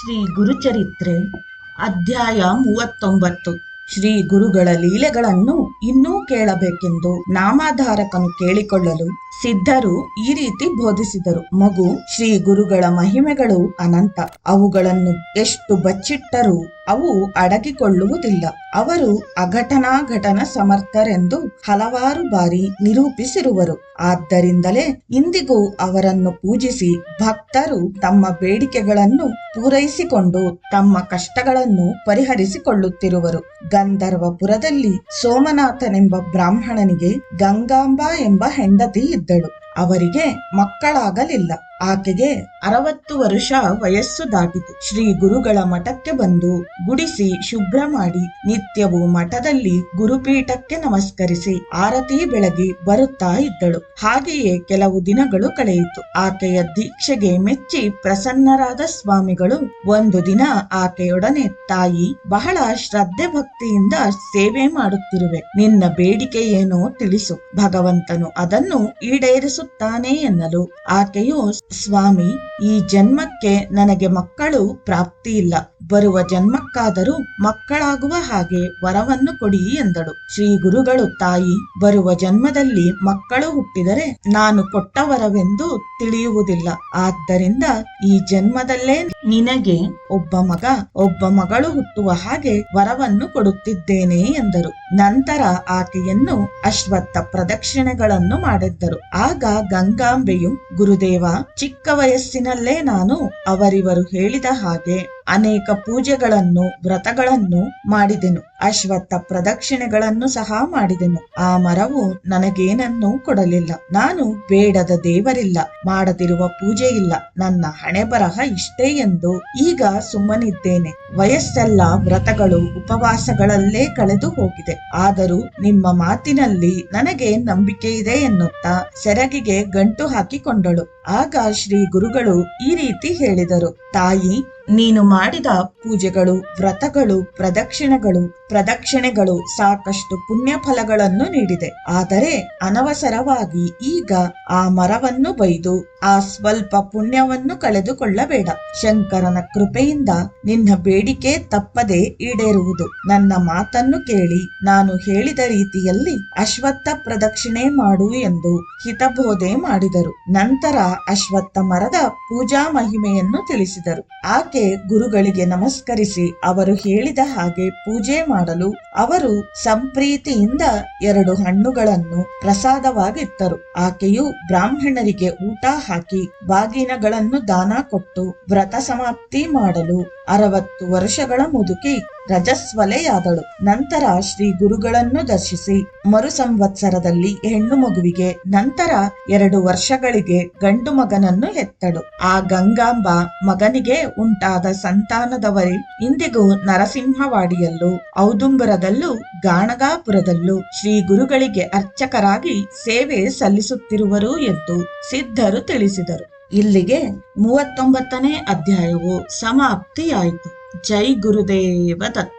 ಶ್ರೀ ಗುರುಚರಿತ್ರೆ ಅಧ್ಯಾಯ ಮೂವತ್ತೊಂಬತ್ತು. ಶ್ರೀ ಗುರುಗಳ ಲೀಲೆಗಳನ್ನು ಇನ್ನೂ ಕೇಳಬೇಕೆಂದು ನಾಮಾಧಾರಕನು ಕೇಳಿಕೊಳ್ಳಲು ಸಿದ್ಧರು ಈ ರೀತಿ ಬೋಧಿಸಿದರು. ಮಗು, ಶ್ರೀ ಗುರುಗಳ ಮಹಿಮೆಗಳು ಅನಂತ. ಅವುಗಳನ್ನು ಎಷ್ಟು ಬಚ್ಚಿಟ್ಟರೂ ಅವು ಅಡಗಿಕೊಳ್ಳುವುದಿಲ್ಲ. ಅವರು ಅಘಟನಾ ಘಟನ ಸಮರ್ಥರೆಂದು ಹಲವಾರು ಬಾರಿ ನಿರೂಪಿಸಿರುವರು. ಆದ್ದರಿಂದಲೇ ಇಂದಿಗೂ ಅವರನ್ನು ಪೂಜಿಸಿ ಭಕ್ತರು ತಮ್ಮ ಬೇಡಿಕೆಗಳನ್ನು ಪೂರೈಸಿಕೊಂಡು ತಮ್ಮ ಕಷ್ಟಗಳನ್ನು ಪರಿಹರಿಸಿಕೊಳ್ಳುತ್ತಿರುವರು. ಗಂಧರ್ವಪುರದಲ್ಲಿ ಸೋಮನಾಥನೆಂಬ ಬ್ರಾಹ್ಮಣನಿಗೆ ಗಂಗಾಂಬಾ ಎಂಬ ಹೆಂಡತಿ ಇದ್ದಳು. ಅವರಿಗೆ ಮಕ್ಕಳಾಗಲಿಲ್ಲ. ಆಕೆಗೆ ಅರವತ್ತು ವರುಷ ವಯಸ್ಸು ದಾಟಿತು. ಶ್ರೀ ಗುರುಗಳ ಮಠಕ್ಕೆ ಬಂದು ಗುಡಿಸಿ ಶುಭ್ರ ಮಾಡಿ ನಿತ್ಯವೂ ಮಠದಲ್ಲಿ ಗುರುಪೀಠಕ್ಕೆ ನಮಸ್ಕರಿಸಿ ಆರತಿ ಬೆಳಗಿ ಬರುತ್ತಾ ಇದ್ದಳು. ಹಾಗೆಯೇ ಕೆಲವು ದಿನಗಳು ಕಳೆಯಿತು. ಆಕೆಯ ದೀಕ್ಷೆಗೆ ಮೆಚ್ಚಿ ಪ್ರಸನ್ನರಾದ ಸ್ವಾಮಿಗಳು ಒಂದು ದಿನ ಆಕೆಯೊಡನೆ ತಾಯಿ ಬಹಳ ಶ್ರದ್ಧೆ ಭಕ್ತಿಯಿಂದ ಸೇವೆ ಮಾಡುತ್ತಿರುವೆ. ನಿನ್ನ ಬೇಡಿಕೆ ಏನೋ ತಿಳಿಸು. ಭಗವಂತನು ಅದನ್ನು ಈಡೇರಿಸುತ್ತಾನೆ ಎನ್ನಲು ಆಕೆಯು ಸ್ವಾಮಿ ಈ ಜನ್ಮಕ್ಕೆ ನನಗೆ ಮಕ್ಕಳು ಪ್ರಾಪ್ತಿ ಇಲ್ಲ ಬರುವ ಜನ್ಮಕ್ಕಾದರೂ ಮಕ್ಕಳಾಗುವ ಹಾಗೆ ವರವನ್ನು ಕೊಡಿ ಎಂದಳು. ಶ್ರೀ ಗುರುಗಳು, ತಾಯಿ, ಬರುವ ಜನ್ಮದಲ್ಲಿ ಮಕ್ಕಳು ಹುಟ್ಟಿದರೆ ನಾನು ಕೊಟ್ಟ ವರವೆಂದು ತಿಳಿಯುವುದಿಲ್ಲ. ಆದ್ದರಿಂದ ಈ ಜನ್ಮದಲ್ಲೇ ನಿನಗೆ ಒಬ್ಬ ಮಗ, ಒಬ್ಬ ಮಗಳು ಹುಟ್ಟುವ ಹಾಗೆ ವರವನ್ನು ಕೊಡುತ್ತಿದ್ದೇನೆ ಎಂದರು. ನಂತರ ಆಕೆಯನ್ನು ಅಶ್ವತ್ಥ ಪ್ರದಕ್ಷಿಣೆಗಳನ್ನು ಮಾಡಿದ್ದರು. ಆಗ ಗಂಗಾಂಬೆಯು, ಗುರುದೇವ, ಚಿಕ್ಕ ವಯಸ್ಸಿನಲ್ಲೇ ನಾನು ಅವರಿವರು ಹೇಳಿದ ಹಾಗೆ ಅನೇಕ ಪೂಜೆಗಳನ್ನು, ವ್ರತಗಳನ್ನು ಮಾಡಿದೆನು. ಅಶ್ವತ್ಥ ಪ್ರದಕ್ಷಿಣೆಗಳನ್ನು ಸಹ ಮಾಡಿದೆನು. ಆ ಮರವು ನನಗೇನನ್ನೂ ಕೊಡಲಿಲ್ಲ. ನಾನು ಬೇಡದ ದೇವರಿಲ್ಲ. ಮಾಡದಿರುವ ಪೂಜೆ ಇಲ್ಲ. ನನ್ನ ಹಣೆ ಬರಹ ಇಷ್ಟೇ ಎಂದು ಈಗ ಸುಮ್ಮನಿದ್ದೇನೆ. ವಯಸ್ಸೆಲ್ಲ ವ್ರತಗಳು, ಉಪವಾಸಗಳಲ್ಲೇ ಕಳೆದು ಹೋಗಿದೆ. ಆದರೂ ನಿಮ್ಮ ಮಾತಿನಲ್ಲಿ ನನಗೆ ನಂಬಿಕೆ ಇದೆ ಎನ್ನುತ್ತಾ ಸೆರಗಿಗೆ ಗಂಟು ಹಾಕಿಕೊಂಡಳು. ಆಗ ಶ್ರೀ ಗುರುಗಳು ಈ ರೀತಿ ಹೇಳಿದರು. ತಾಯಿ, ನೀನು ಮಾಡಿದ ಪೂಜೆಗಳು, ವ್ರತಗಳು, ಪ್ರದಕ್ಷಿಣೆಗಳು ಪ್ರದಕ್ಷಿಣೆಗಳು ಸಾಕಷ್ಟು ಪುಣ್ಯ ಫಲಗಳನ್ನು ನೀಡಿದೆ. ಆದರೆ ಅನವಸರವಾಗಿ ಈಗ ಆ ಮರವನ್ನು ಬೈದು ಆ ಸ್ವಲ್ಪ ಪುಣ್ಯವನ್ನು ಕಳೆದುಕೊಳ್ಳಬೇಡ. ಶಂಕರನ ಕೃಪೆಯಿಂದ ನಿನ್ನ ಬೇಡಿಕೆ ತಪ್ಪದೆ ಈಡೇರುವುದು. ನನ್ನ ಮಾತನ್ನು ಕೇಳಿ ನಾನು ಹೇಳಿದ ರೀತಿಯಲ್ಲಿ ಅಶ್ವತ್ಥ ಪ್ರದಕ್ಷಿಣೆ ಮಾಡು ಎಂದು ಹಿತಬೋಧೆ ಮಾಡಿದರು. ನಂತರ ಅಶ್ವತ್ಥ ಮರದ ಪೂಜಾ ಮಹಿಮೆಯನ್ನು ತಿಳಿಸಿದರು. ಆಕೆ ಗುರುಗಳಿಗೆ ನಮಸ್ಕರಿಸಿ ಅವರು ಹೇಳಿದ ಹಾಗೆ ಪೂಜೆ ಮಾಡಲು ಅವರು ಸಂಪ್ರೀತಿಯಿಂದ ಎರಡು ಹಣ್ಣುಗಳನ್ನು ಪ್ರಸಾದವಾಗಿತ್ತರು ಆಕೆಯು ಬ್ರಾಹ್ಮಣರಿಗೆ ಊಟ ಹಾಕಿ ಬಾಗಿನಗಳನ್ನು ದಾನ ಕೊಟ್ಟು ವ್ರತ ಸಮಾಪ್ತಿ ಮಾಡಲು ಅರವತ್ತು ವರ್ಷಗಳ ಮುದುಕಿ ರಜಸ್ವಲೆಯಾದಳು. ನಂತರ ಶ್ರೀ ಗುರುಗಳನ್ನು ದರ್ಶಿಸಿ. ಮರು ಸಂವತ್ಸರದಲ್ಲಿ ಹೆಣ್ಣು ಮಗುವಿಗೆ ನಂತರ ಎರಡು ವರ್ಷಗಳಿಗೆ ಗಂಡು ಮಗನನ್ನು ಹೆತ್ತಳು. ಆ ಗಂಗಾಂಬ ಮಗನಿಗೆ ಉಂಟಾದ ಸಂತಾನದವರೇ. ಇಂದಿಗೂ ನರಸಿಂಹವಾಡಿಯಲ್ಲೂ, ಔದುಂಬರದಲ್ಲೂ, ಗಾಣಗಾಪುರದಲ್ಲೂ ಶ್ರೀ ಗುರುಗಳಿಗೆ ಅರ್ಚಕರಾಗಿ ಸೇವೆ ಸಲ್ಲಿಸುತ್ತಿರುವರು ಎಂದು ಸಿದ್ಧರು ತಿಳಿಸಿದರು. ಇಲ್ಲಿಗೆ ಮೂವತ್ತೊಂಬತ್ತನೇ ಅಧ್ಯಾಯವು ಸಮಾಪ್ತಿಯಾಯಿತು. ಜೈ ಗುರುದೇವ ದತ್ತ